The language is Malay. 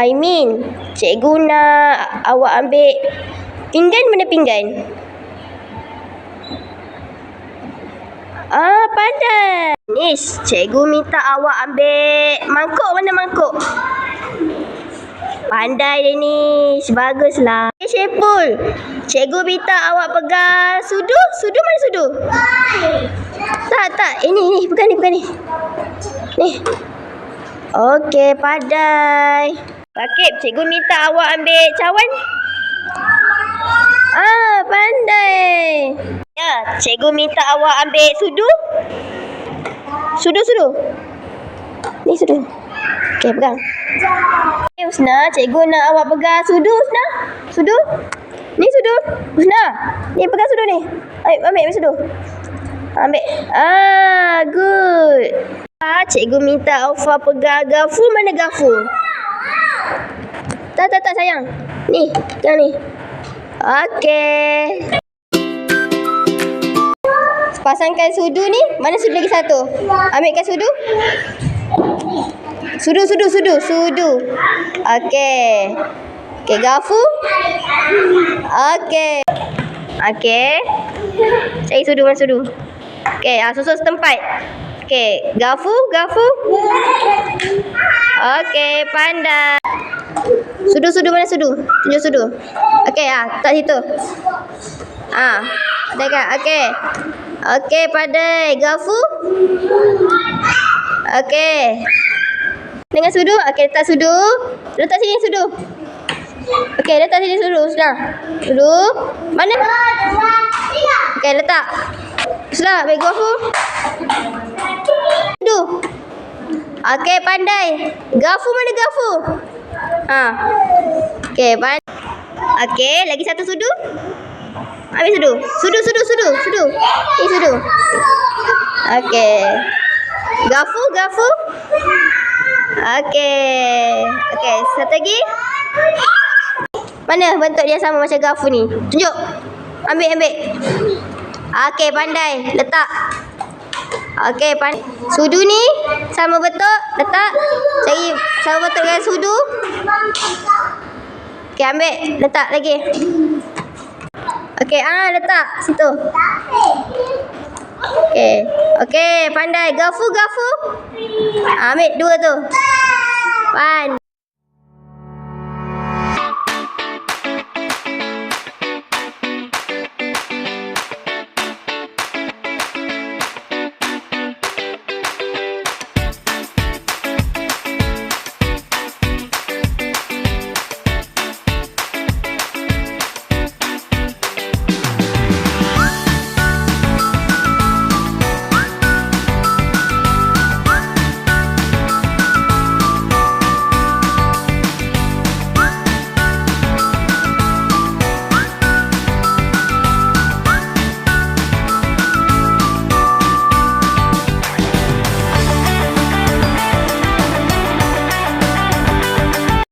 Aimin, cikgu nak awak ambil pinggan mana pinggan? Ah, pandai. Nis, cikgu minta awak ambil mangkuk mana mangkuk? Pandai dia Nis. Baguslah. Eh, Syepul. Cikgu minta awak pegang sudu. Sudu mana sudu? Tak, tak. Ini, ini. Pegang ni, pegang ni. Ni. Okey, pandai. Rakib, cikgu minta awak ambil cawan. Ah, pandai. Ya, cikgu minta awak ambil sudu. Sudu, sudu. Ni sudu. Okey, pegang. Eh, Husna, cikgu nak awak pegang sudu, Husna. Sudu. Ni sudu. Husna, ni pegang sudu ni. Ambil, ambil, ambil sudu. Ambil. Ah, good. Ah, cikgu minta Aufa pegang gafu. Mana gafu? Tak, tak, tak sayang. Ni, yang ni. Okey. Pasangkan sudu ni. Mana sudu lagi satu? Ambilkan sudu. Sudu, sudu, sudu, sudu. Okey. Okey, gafu. Okey. Okey. Cari sudu, mana sudu? Okey, ah, susun setempat. Okey, gafu, gafu. Okey, pandai. Sudu, sudu, mana sudu? Tunjuk sudu. Okey, ah, tak situ. Ah, ada kan? Okey. Okey, pandai. Gafu. Okey. Dengan sudu. Okey, letak sudu. Letak sini sudu. Okey, letak sini sudu. Sudah. Sudu. Mana? Okey, letak. Sudah, ambil gafu. Sudu. Okey, pandai. Gafu mana gafu? Ha. Okey, pandai. Okey, lagi satu sudu. Ambil sudu. Sudu, sudu, sudu, sudu. Ni sudu. Okey. Gafu, gafu. Okey. Okey, satu lagi. Mana bentuk dia sama macam gafu ni? Tunjuk. Ambil, ambil. Okey, pandai. Letak. Okey. Sudu ni sama bentuk. Letak. Cari sama bentuk dengan sudu. Okey, ambil. Letak lagi. Okey, ah letak situ. Okey. Okey, pandai. Gafu, gafu. Ah, ambil dua tu. Pan.